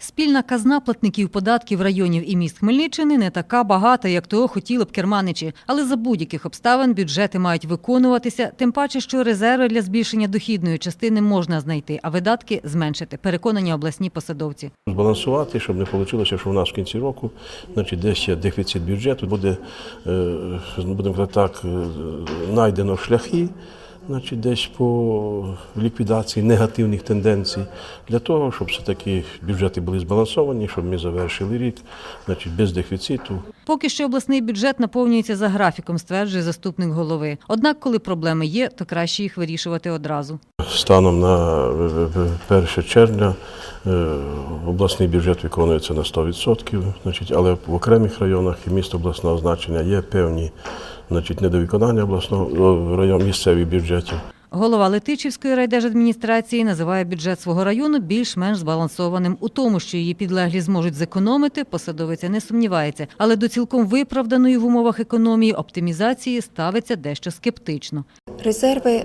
Спільна казна платників податків районів і міст Хмельниччини не така багата, як того хотіли б керманичі. Але за будь-яких обставин бюджети мають виконуватися, тим паче, що резерви для збільшення дохідної частини можна знайти, а видатки зменшити. Переконані обласні посадовці. Збалансувати, щоб не вийшло, що в нас в кінці року значить, десь є дефіцит бюджету, буде, е, будемо так, е, знайдено шляхи значить, десь по ліквідації негативних тенденцій, для того, щоб все-таки бюджети були збалансовані, щоб ми завершили рік значить, без дефіциту. Поки що обласний бюджет наповнюється за графіком, стверджує заступник голови. Однак, коли проблеми є, то краще їх вирішувати одразу. Станом на е, е, 1 червня е, обласний бюджет виконується на 100%, значить, але в окремих районах і міст обласного значення є певні значить, недовиконання обласного о, район місцевих бюджетів. Голова Летичівської райдержадміністрації називає бюджет свого району більш-менш збалансованим. У тому, що її підлеглі зможуть зекономити, посадовиця не сумнівається. Але до цілком виправданої в умовах економії оптимізації ставиться дещо скептично. Резерви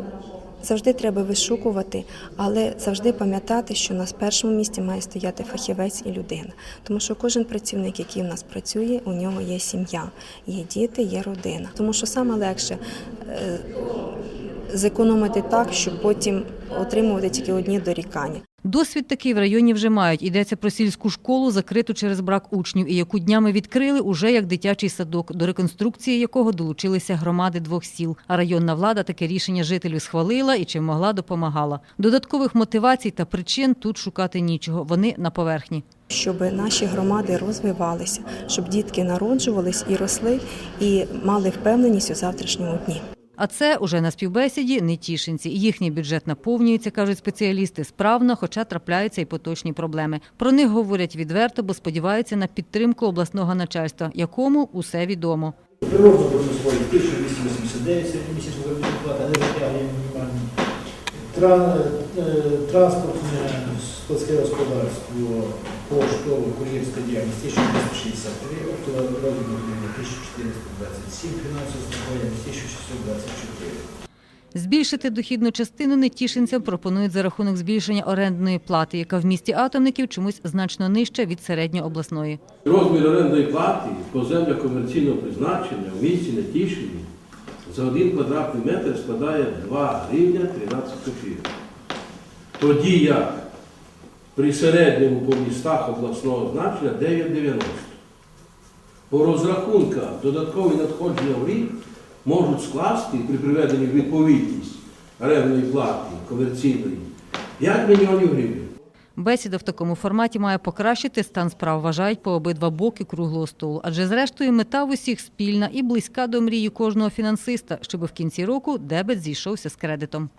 завжди треба вишукувати, але завжди пам'ятати, що на першому місці має стояти фахівець і людина. Тому що кожен працівник, який в нас працює, у нього є сім'я, є діти, є родина. Тому що саме легше е, зекономити так, щоб потім отримувати тільки одні дорікання. Досвід такий в районі вже мають. Йдеться про сільську школу, закриту через брак учнів, і яку днями відкрили уже як дитячий садок, до реконструкції якого долучилися громади двох сіл. А районна влада таке рішення жителів схвалила і чим могла допомагала. Додаткових мотивацій та причин тут шукати нічого. Вони на поверхні. Щоб наші громади розвивалися, щоб дітки народжувались і росли, і мали впевненість у завтрашньому дні. А це уже на співбесіді нетішинці. Їхній бюджет наповнюється, кажуть спеціалісти, справно, хоча трапляються і поточні проблеми. Про них говорять відверто, бо сподіваються на підтримку обласного начальства, якому усе відомо. Природно промислові 1289 середньомісячна заробітна плата, не затягує мінімальні. Е, Транспортне складське господарство, поштово, кур'єрська діяльність 1263, оптова розвиток 1427, фінансове страхування 1624. Збільшити дохідну частину нетішинцям пропонують за рахунок збільшення орендної плати, яка в місті атомників чомусь значно нижча від середньообласної. Розмір орендної плати по землях комерційного призначення в місті Нетішині за один квадратний метр складає 2 гривня 13 копійок. Тоді як при середньому по містах обласного значення 9,90. По розрахунках додаткові надходження в рік можуть скласти при приведенні відповідність орендної плати комерційної 5 мільйонів гривень. Бесіда в такому форматі має покращити стан справ, вважають по обидва боки круглого столу. Адже зрештою мета в усіх спільна і близька до мрії кожного фінансиста, щоб в кінці року дебет зійшовся з кредитом.